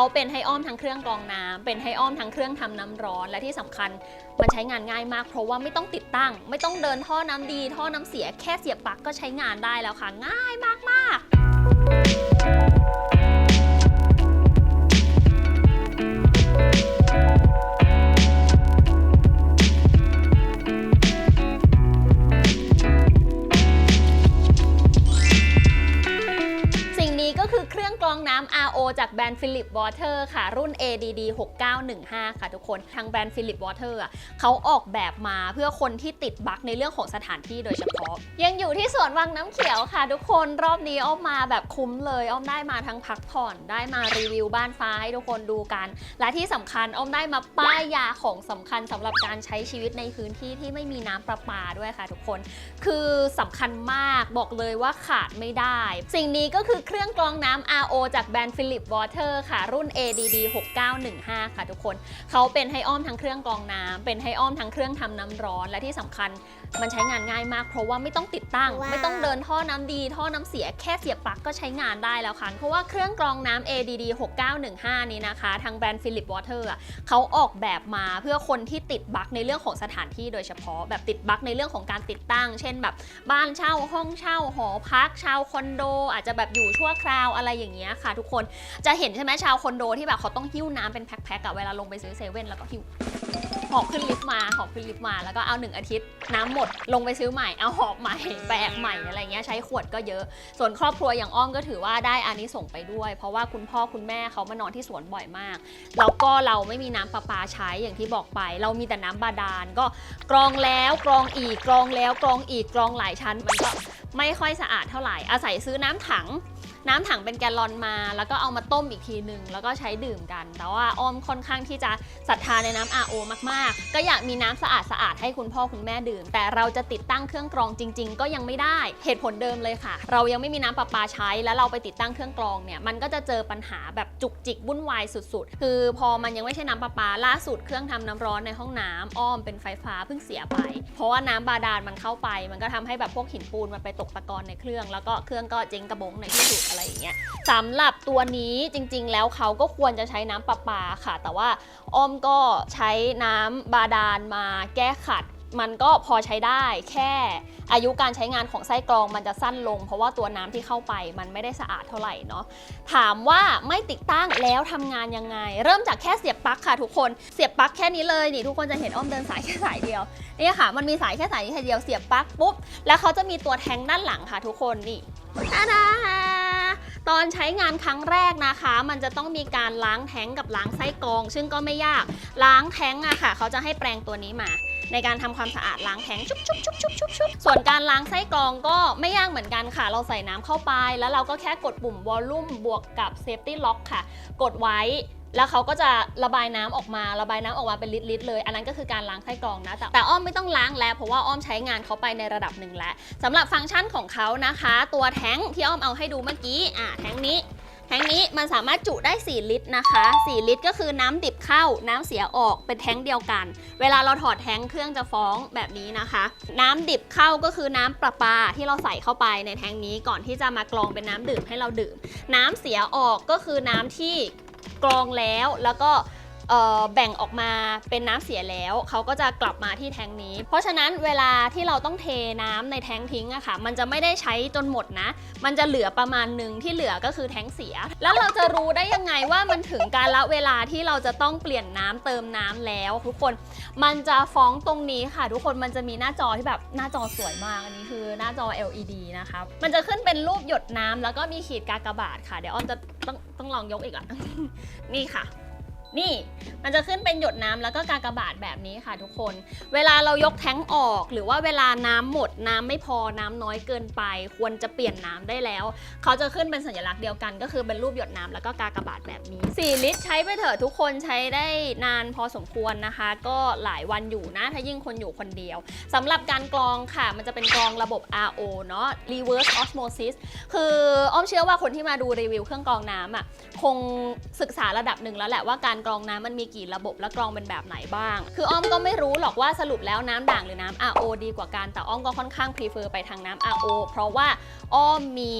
เขาเป็นให้อ้อมทั้งเครื่องกรองน้ำเป็นให้อ้อมทั้งเครื่องทำน้ำร้อน และที่สำคัญมันใช้งานง่ายมาก เพราะว่าไม่ต้องติดตั้ง ไม่ต้องเดินท่อน้ำดี ท่อน้ำเสียแค่เสียบปลั๊กก็ใช้งานได้แล้วค่ะ ง่ายมากๆ องกรองน้ำ RO จากแบรนด์ Philip Water ค่ะ รุ่น ADD 6915 ค่ะทุกคน ทางแบรนด์ Philip Water อะเขาออกแบบมาเพื่อคนที่ติดบั๊กในเรื่องของสถานที่โดยเฉพาะ ยังอยู่ที่สวนวังน้ำเขียวค่ะ ทุกคนรอบนี้อ้อมมาแบบคุ้มเลยอ้อมได้มาทั้งพักผ่อนได้มารีวิวบ้านฟ้าให้ทุกคนดูกัน และที่สำคัญอ้อมได้มาป้ายยาของสำคัญสำหรับการใช้ชีวิตในพื้นที่ที่ไม่มีน้ำประปาด้วยค่ะทุกคน คือสำคัญมากบอกเลยว่าขาดไม่ได้ สิ่งนี้ก็คือเครื่องกรองน้ำ RO จากแบรนด์ฟิลิปวอเตอร์ค่ะ รุ่น ADD 6915 ค่ะทุกคน เขาเป็นให้อ้อมทั้งเครื่องกรองน้ำเป็นให้อ้อมทั้งเครื่องทำน้ำร้อนและที่สำคัญมันใช้งานง่ายมาก เพราะว่าไม่ต้องติดตั้ง ว้าว ไม่ต้องเดินท่อน้ำดี ท่อน้ำเสียแค่เสียบปลั๊กก็ใช้งานได้แล้วค่ะ เพราะว่าเครื่องกรองน้ำ ADD 6915 นี้นะคะ ทางแบรนด์ Philip Water อะเขาออกแบบมาเพื่อคนที่ติดบั๊กในเรื่องของสถานที่โดยเฉพาะแบบติดบั๊กในเรื่องของการติดตั้ง เช่นแบบบ้านเช่าห้องเช่าหอพักชาวคอนโด อาจจะแบบอยู่ชั่วคราวอะไรอย่างเงี้ยค่ะ ทุกคนจะเห็นใช่ไหมชาวคอนโดที่แบบเขาต้องหิ้วน้ำเป็นแพ็คๆอะเวลาลงไปซื้อเซเว่นแล้วก็หิ้ว หอบขึ้นลิฟต์มาหอบขึ้นลิฟต์มาแล้วก็เอาหนึ่งอาทิตย์ น้ำหมดลงไปซื้อใหม่เอาหอบใหม่แบกใหม่อะไรเงี้ยใช้ขวดก็เยอะ ส่วนครอบครัวอย่างอ้อมก็ถือว่าได้อานิสงส์ไปด้วย เพราะว่าคุณพ่อคุณแม่เขามานอนที่สวนบ่อยมากแล้วก็เราไม่มีน้ำประปาใช้อย่างที่บอกไป เรามีแต่น้ำบาดาลก็กรองแล้วกรองอีกกรองแล้วกรองอีกกรองหลายชั้นมันก็ไม่ค่อยสะอาดเท่าไหร่อาศัยซื้อน้ำถัง น้ำถังเป็นแกลลอนมา แล้วก็เอามาต้มอีกทีหนึ่งแล้วก็ใช้ดื่มกัน แต่ว่าอ้อมค่อนข้างที่จะศรัทธาในน้ำ RO มากๆ ก็อยากมีน้ำสะอาดสะอาดๆให้คุณพ่อคุณแม่ดื่ม แต่เราจะติดตั้งเครื่องกรองจริง ๆ ก็ยังไม่ได้เหตุผลเดิมเลยค่ะ เรายังไม่มีน้ำประปาใช้ แล้วเราไปติดตั้งเครื่องกรองเนี่ยมันก็จะเจอปัญหาแบบจุกจิกวุ่นวายสุดๆ คือพอมันยังไม่ใช่น้ำประปาล่าสุดเครื่องทำน้ำร้อนในห้องน้ำอ้อมเป็นไฟฟ้าเพิ่งเสียไป เพราะว่าน้ำบาดาลมันเข้าไป มันก็ทำให้แบบพวกหินปูนมันไปตกตะกอนในเครื่อง แล้วก็เครื่องก็เจ๊งกระบงในที่สุดอะไรอย่างเงี้ยสำหรับตัวนี้จริงๆ แล้วเขาก็ควรจะใช้น้ำประปาค่ะ แต่ว่าอ้อมก็ใช้น้ำบาดาลมาแก้ขัด มันก็พอใช้ได้แค่อายุการใช้งานของไส้กรองมันจะสั้นลง เพราะว่าตัวน้ำที่เข้าไปมันไม่ได้สะอาดเท่าไหร่เนาะถามว่าไม่ติดตั้งแล้วทำงานยังไง เริ่มจากแค่เสียบปลั๊กค่ะทุกคนเสียบปลั๊กแค่นี้เลยนี่ทุกคนจะเห็นอ้อมเดินสายแค่สายเดียวนี่ค่ะ มันมีสายแค่สายนี้สายเดียวเสียบปลั๊กปุ๊บแล้วเขาจะมีตัวแทงด้านหลังค่ะทุกคนนี่ตาดา ตอนใช้งานครั้งแรกนะคะ มันจะต้องมีการล้างแท้งกับล้างไส้กรอง ซึ่งก็ไม่ยากล้างแท้งอะค่ะ เขาจะให้แปรงตัวนี้มา ในการทำความสะอาดล้างแท้งชุบชุบชุบชุบชุบชุบส่วนการล้างไส้กรองก็ไม่ยากเหมือนกันค่ะ เราใส่น้ำเข้าไป แล้วเราก็แค่กดปุ่มวอลลุ่มบวกกับเซฟตี้ล็อกค่ะ กดไว้ แล้วเขาก็จะระบายน้ำออกมา ระบายน้ำออกมาเป็นลิตรๆเลย อันนั้นก็คือการล้างไส้กรองนะ แต่แต่อ้อมไม่ต้องล้างแล้ว เพราะว่าอ้อมใช้งานเขาไปในระดับหนึ่งแล้วสำหรับฟังก์ชันของเขานะคะ ตัวแท้งที่อ้อมเอาให้ดูเมื่อกี้อะแท้งนี้แท้งนี้มันสามารถจุได้ 4 ลิตรนะคะ 4 ลิตรก็คือน้ำดิบเข้า น้ำเสียออกเป็นแท้งเดียวกัน เวลาเราถอดแท้งเครื่องจะฟ้องแบบนี้นะคะ น้ำดิบเข้าก็คือน้ำประปาที่เราใส่เข้าไปในแท้งนี้ก่อนที่จะมากรองเป็นน้ำดื่มให้เราดื่ม น้ำเสียออกก็คือน้ำที่ กรองแล้วแล้วก็ แบ่งออกมาเป็นน้ำเสียแล้วเขาก็จะกลับมาที่แทงนี้ เพราะฉะนั้นเวลาที่เราต้องเทน้ำในแทงทิ้งอะค่ะ มันจะไม่ได้ใช้จนหมดนะ มันจะเหลือประมาณหนึ่งที่เหลือก็คือแทงเสีย แล้วเราจะรู้ได้ยังไงว่ามันถึงการละเวลาที่เราจะต้องเปลี่ยนน้ำเติมน้ำแล้ว ทุกคนมันจะฟ้องตรงนี้ค่ะ ทุกคนมันจะมีหน้าจอที่แบบหน้าจอสวยมากอันนี้คือหน้าจอ LED นะคะมันจะขึ้นเป็นรูปหยดน้ำแล้วก็มีขีดกากบาทค่ะเดี๋ยวอ้อนจะต้องต้องลองยกอีกอะนี่ค่ะ นี่มันจะขึ้นเป็นหยดน้ำแล้วก็กากบาทแบบนี้ค่ะทุกคน เวลาเรายกแท้งออก หรือว่าเวลาน้ำหมดน้ำไม่พอน้ำน้อยเกินไป ควรจะเปลี่ยนน้ำได้แล้ว เขาจะขึ้นเป็นสัญลักษณ์เดียวกัน ก็คือเป็นรูปหยดน้ำแล้วก็กากบาทแบบนี้ 4 ลิตรใช้ไปเถอะทุกคนใช้ได้นานพอสมควรนะคะ ก็หลายวันอยู่นะถ้ายิ่งคนอยู่คนเดียวสำหรับการกรองค่ะ มันจะเป็นกรองระบบ RO เนาะ reverse osmosis คืออ้อมเชื่อว่าคนที่มาดูรีวิวเครื่องกรองน้ำอะคงศึกษาระดับหนึ่งแล้วแหละว่าการกรองน้ำมันมีกี่ระบบและกรองเป็นแบบไหนบ้าง คืออ้อมก็ไม่รู้หรอกว่าสรุปแล้วน้ำด่างหรือน้ำ RO ดีกว่ากัน แต่อ้อมก็ค่อนข้าง prefer ไปทางน้ำ RO เพราะว่าอ้อมมี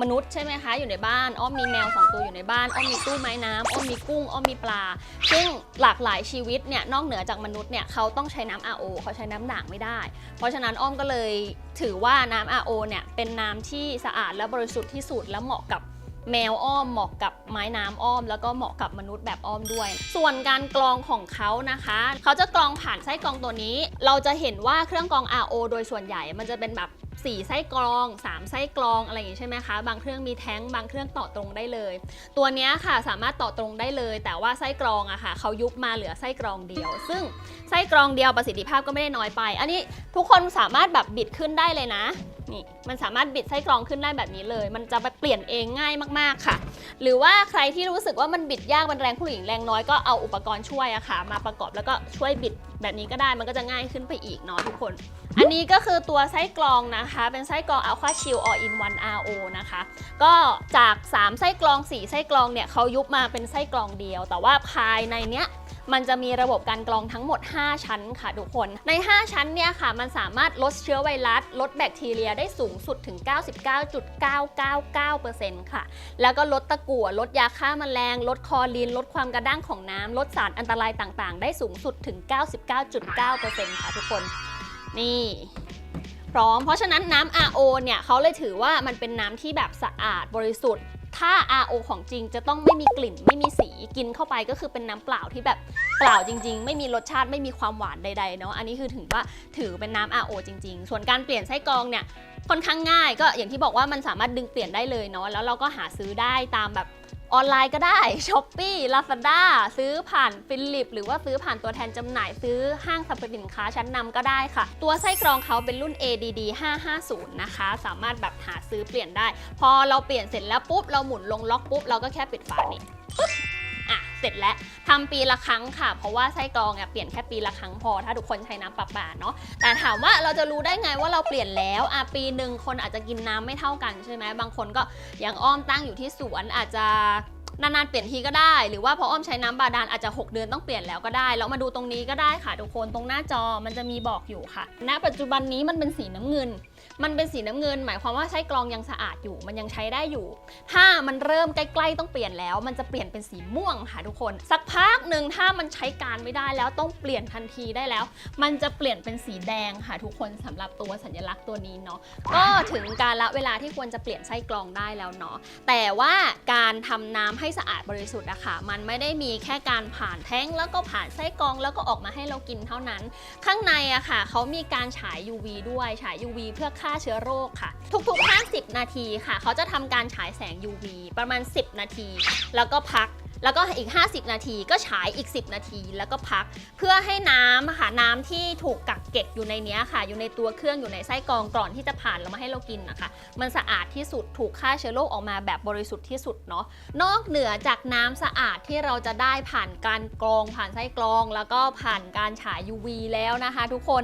มนุษย์ใช่ไหมคะอยู่ในบ้านอ้อมมีแมวสองตัวอยู่ในบ้านอ้อมมีตู้ไม้น้ำอ้อมมีกุ้งอ้อมมีปลา ซึ่งหลากหลายชีวิตเนี่ยนอกเหนือจากมนุษย์เนี่ยเขาต้องใช้น้ำ RO เขาใช้น้ำด่างไม่ได้ เพราะฉะนั้นอ้อมก็เลยถือว่าน้ำ RO เนี่ยเป็นน้ำที่สะอาดและบริสุทธิ์ที่สุดและเหมาะกับ แมวอ้อมเหมาะกับไม้น้ำอ้อม แล้วก็เหมาะกับมนุษย์แบบอ้อมด้วย ส่วนการกรองของเขานะคะ เขาจะกรองผ่านไส้กรองตัวนี้ เราจะเห็นว่าเครื่องกรอง RO โดยส่วนใหญ่มันจะเป็นแบบ4ไส้กรอง 3 ไส้กรองอะไรอย่างนี้ใช่ไหมคะ บางเครื่องมีแท้ง บางเครื่องต่อตรงได้เลย ตัวนี้ค่ะสามารถต่อตรงได้เลย แต่ว่าไส้กรองอะค่ะเขายุบมาเหลือไส้กรองเดียว ซึ่งไส้กรองเดียวประสิทธิภาพก็ไม่ได้น้อยไป อันนี้ทุกคนสามารถแบบบิดขึ้นได้เลยนะ นี่มันสามารถบิดไส้กรองขึ้นได้แบบนี้เลย มันจะไปเปลี่ยนเองง่ายมากๆค่ะ หรือว่าใครที่รู้สึกว่ามันบิดยากมันแรงผู้หญิงแรงน้อยก็เอาอุปกรณ์ช่วยอะค่ะ มาประกอบแล้วก็ช่วยบิดแบบนี้ก็ได้มันก็จะง่ายขึ้นไปอีกเนาะทุกคน อันนี้ก็คือตัวไส้กรองนะคะ เป็นไส้กรอง Alpha Shield All in One RO นะคะ ก็จาก 3 ไส้กรอง 4 ไส้กรองเนี่ยเขายุบมาเป็นไส้กรองเดียว แต่ว่าภายในเนี้ย มันจะมีระบบการกรองทั้งหมด 5 ชั้นค่ะทุกคน ใน 5 ชั้นเนี่ยค่ะ มันสามารถลดเชื้อไวรัส ลดแบคทีเรียได้สูงสุดถึง 99.999%ค่ะ แล้วก็ลดตะกั่วลดยาฆ่าแมลง ลดคลอรีน ลดความกระด้างของน้ำลดสารอันตรายต่างๆ ได้สูงสุดถึง 99.9%ค่ะทุกคน นี่พร้อม เพราะฉะนั้นน้ำ RO เนี่ยเขาเลยถือว่ามันเป็นน้ำที่แบบสะอาดบริสุทธิ์ ถ้า RO ของจริงจะต้องไม่มีกลิ่นไม่มีสีกินเข้าไปก็คือเป็นน้ำเปล่าที่แบบเปล่าจริง ๆ ไม่มีรสชาติไม่มีความหวานใดๆเนาะอันนี้คือถือว่าถือเป็นน้ำ RO จริง ๆ ส่วนการเปลี่ยนไส้กรองเนี่ย ค่อนข้างง่าย ก็อย่างที่บอกว่ามันสามารถดึงเปลี่ยนได้เลยเนาะแล้วเราก็หาซื้อได้ตามแบบออนไลน์ก็ได้ s h อ p e e Lazada ซื้อผ่านฟิลิปหรือว่าซื้อผ่านตัวแทนจำหน่ายซื้อห้างสรรพสินค้าชั้นนำก็ได้ค่ะ ตัวไส้กรองเขาเป็นรุ่น ADD 550 นะคะ สามารถแบบหาซื้อเปลี่ยนได้ พอเราเปลี่ยนเสร็จแล้วปุ๊บ เราหมุนลงล็อกปุ๊บ เราก็แค่ปิดฝานี่ปุ๊บ เสร็จแล้วทำปีละครั้งค่ะ เพราะว่าไส้กรองเนี่ยเปลี่ยนแค่ปีละครั้งพอ ถ้าทุกคนใช้น้ำประปาเนาะแต่ถามว่าเราจะรู้ได้ไงว่าเราเปลี่ยนแล้วอะปีหนึ่งคนอาจจะกินน้ำไม่เท่ากันใช่ไหมบางคนก็ยังอ้อมตั้งอยู่ที่สวนอาจจะนานๆเปลี่ยนทีก็ได้ หรือว่าพออ้อมใช้น้ำบาดาลอาจจะ 6 เดือนต้องเปลี่ยนแล้วก็ได้แล้วมาดูตรงนี้ก็ได้ค่ะ ทุกคนตรงหน้าจอมันจะมีบอกอยู่ค่ะ ณ ปัจจุบันนี้มันเป็นสีน้ำเงิน มันเป็นสีน้ำเงิน หมายความว่าใช้กรองยังสะอาดอยู่ มันยังใช้ได้อยู่ ถ้ามันเริ่มใกล้ๆต้องเปลี่ยนแล้ว มันจะเปลี่ยนเป็นสีม่วงค่ะทุกคน สักพักหนึ่งถ้ามันใช้การไม่ได้แล้วต้องเปลี่ยนทันทีได้แล้ว มันจะเปลี่ยนเป็นสีแดงค่ะทุกคนสำหรับตัวสัญลักษณ์ตัวนี้เนาะก็ถึงการละเวลาที่ควรจะเปลี่ยนไส้กรองได้แล้วเนาะแต่ว่าการทำน้ำให้สะอาดบริสุทธิ์อะค่ะมันไม่ได้มีแค่การผ่านแท้งแล้วก็ผ่านไส้กรองแล้วก็ออกมาให้เรากินเท่านั้น ข้างในอะค่ะเขามีการฉาย UV ด้วยฉาย UV เพื่อฆ่าาเชื้อโรคค่ะ ทุกๆ 50 นาทีค่ะ เขาจะทำการฉายแสง UV ประมาณ 10 นาที แล้วก็พักแล้วก็อีก 50 นาทีก็ฉายอีก 10 นาทีแล้วก็พัก เพื่อให้น้ำค่ะน้ำที่ถูกกักเก็บอยู่ในนี้ค่ะ อยู่ในตัวเครื่องอยู่ในไส้กรองก่อนที่จะผ่านแล้วมาให้เรากินนะคะ มันสะอาดที่สุดถูกฆ่าเชื้อโรคออกมาแบบบริสุทธิ์ที่สุดเนาะนอกเหนือจากน้ำสะอาดที่เราจะได้ผ่านการกรองผ่านไส้กรอง แล้วก็ผ่านการฉาย UV แล้วนะคะ ทุกคน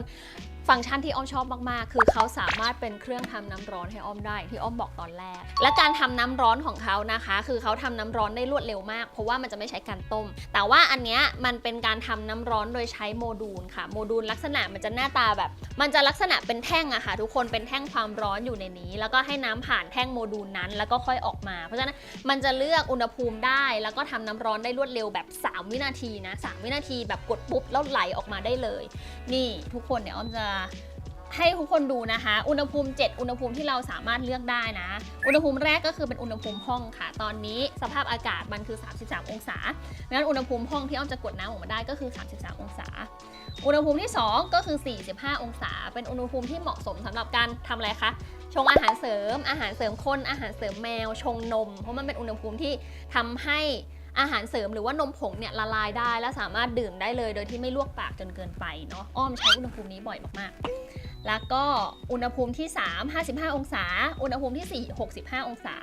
ฟังก์ชันที่อ้อมชอบมากๆ คือเขาสามารถเป็นเครื่องทำน้ำร้อนให้อ้อมได้ที่อ้อมบอกตอนแรก และการทำน้ำร้อนของเขานะคะ คือเขาทำน้ำร้อนได้รวดเร็วมาก เพราะว่ามันจะไม่ใช้การต้ม แต่ว่าอันเนี้ยมันเป็นการทำน้ำร้อนโดยใช้โมดูลค่ะโมดูลลักษณะมันจะหน้าตาแบบ มันจะลักษณะเป็นแท่งอะค่ะ ทุกคนเป็นแท่งความร้อนอยู่ในนี้ แล้วก็ให้น้ำผ่านแท่งโมดูลนั้น แล้วก็ค่อยออกมา เพราะฉะนั้นมันจะเลือกอุณหภูมิได้ แล้วก็ทำน้ำร้อนได้รวดเร็วแบบ 3 วินาทีนะ3วินาทีแบบกดปุ๊บแล้วไหลออกมาได้เลย นี่ทุกคนเดี๋ยวอ้อมจะให้ทุกคนดูนะคะ อุณหภูมิ 7 อุณหภูมิที่เราสามารถเลือกได้นะ อุณหภูมิแรกก็คือเป็นอุณหภูมิห้องค่ะ ตอนนี้สภาพอากาศมันคือ 33 องศางั้นอุณหภูมิห้องที่อ้อมจะกดน้ำออกมาได้ก็คือ 33 องศา อุณหภูมิที่ 2 ก็คือ 45 องศา เป็นอุณหภูมิที่เหมาะสมสำหรับการทำอะไรคะ ชงอาหารเสริม อาหารเสริมคน อาหารเสริมแมว ชงนม เพราะมันเป็นอุณหภูมิที่ทำให้ อาหารเสริมหรือว่านมผงเนี่ยละลายได้ และสามารถดื่มได้เลย โดยที่ไม่ลวกปากจนเกินไปเนาะอ้อมใช้อุณหภูมินี้บ่อยมากๆ แล้วก็อุณหภูมิที่ 3 55 องศา อุณหภูมิที่ 4 65 องศา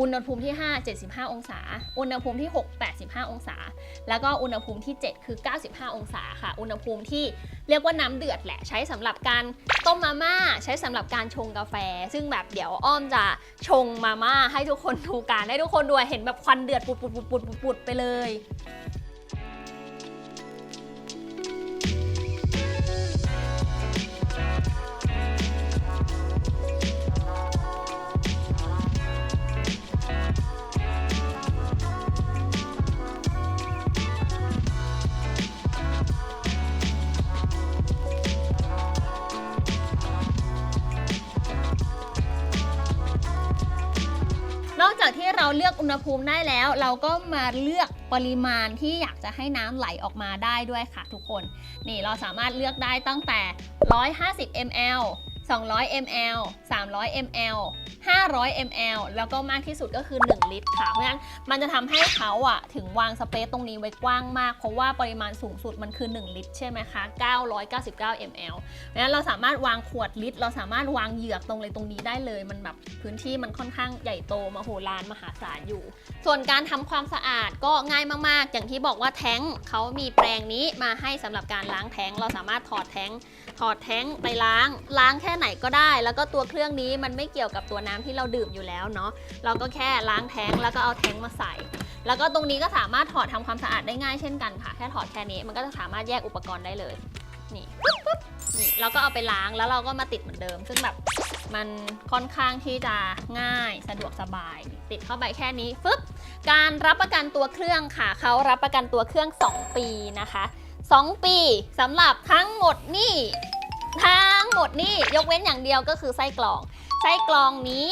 อุณหภูมิที่ 5 75 องศา อุณหภูมิที่ 6 85 องศา แล้วก็อุณหภูมิที่ 7 คือ 95 องศาค่ะ อุณหภูมิที่เรียกว่าน้ำเดือดแหละใช้สำหรับการต้มมาม่า ใช้สำหรับการชงกาแฟ ซึ่งแบบเดี๋ยวอ้อมจะชงมาม่าให้ทุกคนดูกันให้ทุกคนดูเห็นแบบควันเดือดปุดปุดปุดปุดปุดไปเลย ณหภูมิได้แล้ว เราก็มาเลือกปริมาณที่อยากจะให้น้ำไหลออกมาได้ด้วยค่ะทุกคน นี่เราสามารถเลือกได้ตั้งแต่ 150 ml 200 ml 300 ml 500 ml แล้วก็มากที่สุดก็คือ 1 ลิตรค่ะ เพราะฉะนั้นมันจะทำให้เขาอะถึงวางสเปซตรงนี้ไว้กว้างมาก เพราะว่าปริมาณสูงสุดมันคือ 1 ลิตรใช่ไหมคะ 999 ml เพราะฉะนั้นเราสามารถวางขวดลิตร เราสามารถวางเหยือกตรงเลยตรงนี้ได้เลย มันแบบพื้นที่มันค่อนข้างใหญ่โตมโหฬารมหาศาลอยู่ ส่วนการทำความสะอาดก็ง่ายมากๆ อย่างที่บอกว่าแท้งเขามีแปรงนี้มาให้สำหรับการล้างแท้ง เราสามารถถอดแท้งถอดแท้งไปล้าง ล้างแค่ไหนก็ได้ แล้วก็ตัวเครื่องนี้มันไม่เกี่ยวกับตัวน้ำที่เราดื่มอยู่แล้วเนาะเราก็แค่ล้างแท้งแล้วก็เอาแท้งมาใส่ แล้วก็ตรงนี้ก็สามารถถอดทำความสะอาดได้ง่ายเช่นกันค่ะ แค่ถอดแค่นี้มันก็จะสามารถแยกอุปกรณ์ได้เลยนี่ปุ๊บปุ๊บนี่เราก็เอาไปล้างแล้วเราก็มาติดเหมือนเดิม ซึ่งแบบมันค่อนข้างที่จะง่ายสะดวกสบาย ติดเข้าไปแค่นี้ฟึบการรับประกันตัวเครื่องค่ะเขารับประกันตัวเครื่อง 2 ปีนะคะ 2 ปีสำหรับทั้งหมดนี่ ทั้งหมดนี่ยกเว้นอย่างเดียวก็คือไส้กรอง ไส้กรองนี้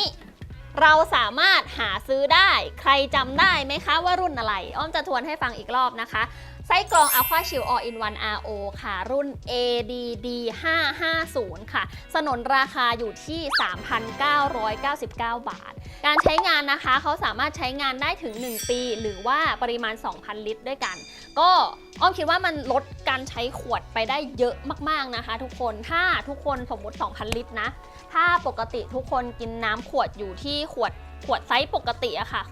เราสามารถหาซื้อได้ ใครจำได้ไหมคะว่ารุ่นอะไร อ้อมจะทวนให้ฟังอีกรอบนะคะ ไส้กรอง Aqua Shield All in One RO ค่ะ รุ่น ADD 550 ค่ะ สนนราคาอยู่ที่ 3,999 บาท การใช้งานนะคะเขาสามารถใช้งานได้ถึง 1 ปี หรือว่าปริมาณ 2,000 ลิตรด้วยกัน ก็อ้อมคิดว่ามันลดการใช้ขวดไปได้เยอะมากๆนะคะ ทุกคนถ้าทุกคนสมมติ 2,000 ลิตรนะ ถ้าปกติทุกคนกินน้ำขวดอยู่ที่ขวดขวดไซส์ปกติอะค่ะ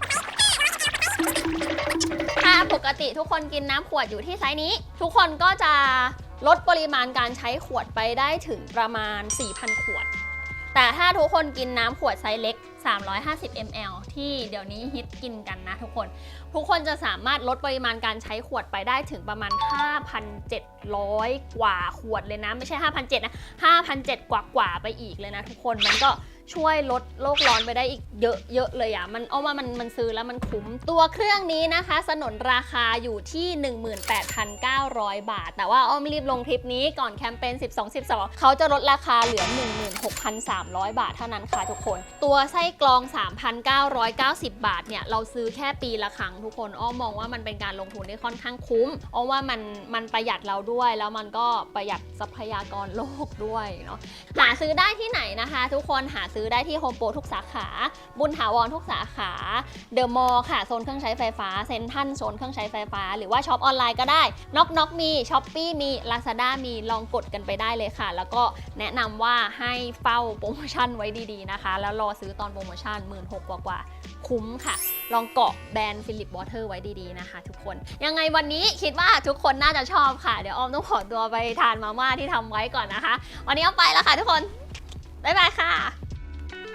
ถ้าปกติทุกคนกินน้ำขวดอยู่ที่ไซส์นี้ ทุกคนก็จะลดปริมาณการใช้ขวดไปได้ถึงประมาณ 4,000 ขวด แต่ถ้าทุกคนกินน้ำขวดไซส์เล็ก 350 ml ที่เดี๋ยวนี้ฮิตกินกันนะทุกคน ทุกคนจะสามารถลดปริมาณการใช้ขวดไปได้ถึงประมาณ 5,700 กว่าขวดเลยนะ ไม่ใช่ 5,700นะ 5,700 กว่ากว่าไปอีกเลยนะทุกคน มันก็ ช่วยลดโลกร้อนไปได้อีกเยอะๆเลยอะ่ะ มันเอาว่ามันมันซื้อแล้วมันคุ้ม ตัวเครื่องนี้นะคะ สนนราคาอยู่ที่ 18,900 บาท แต่ว่าอ้อมรีบลงคลิปนี้ก่อนแคมเปญ 12 12 เขาจะลดราคาเหลือ 16,300 บาทเท่านั้นค่ะทุกคน ตัวไส้กรอง 3,990 บาทเนี่ย เราซื้อแค่ปีละครั้งทุกคน อ้อมมองว่ามันเป็นการลงทุนที่ค่อนข้างคุ้มอ้อมว่ามันมันประหยัดเราด้วย แล้วมันก็ประหยัดทรัพยากรโลกด้วยเนาะ หาซื้อได้ที่ไหนนะคะ ทุกคนหาซื้อได้ที่โฮมโปรทุกสาขา บุญถาวรทุกสาขา เดอะมอลล์ค่ะ โซนเครื่องใช้ไฟฟ้า เซนทันโซนเครื่องใช้ไฟฟ้า หรือว่าช็อปออนไลน์ก็ได้น็อกน็อกมีช้อปปี้มี Lazada มีลองกดกันไปได้เลยค่ะ แล้วก็แนะนำว่าให้เฝ้าโปรโมชั่นไว้ดีๆนะคะ แล้วรอซื้อตอนโปรโมชั่น1 6ื่นกว่าๆคุ้มค่ะ ลองเกาะแบรนด์ฟิลิปวอเตอร์ไว้ดีๆนะคะ ทุกคน ยังไงวันนี้คิดว่าทุกคนน่าจะชอบค่ะ เดี๋ยวออมต้องขอตัวไปทานมาม่าที่ทำไว้ก่อนนะคะ วันนี้เอาไปแล้วค่ะทุกคน บ๊ายบายค่ะ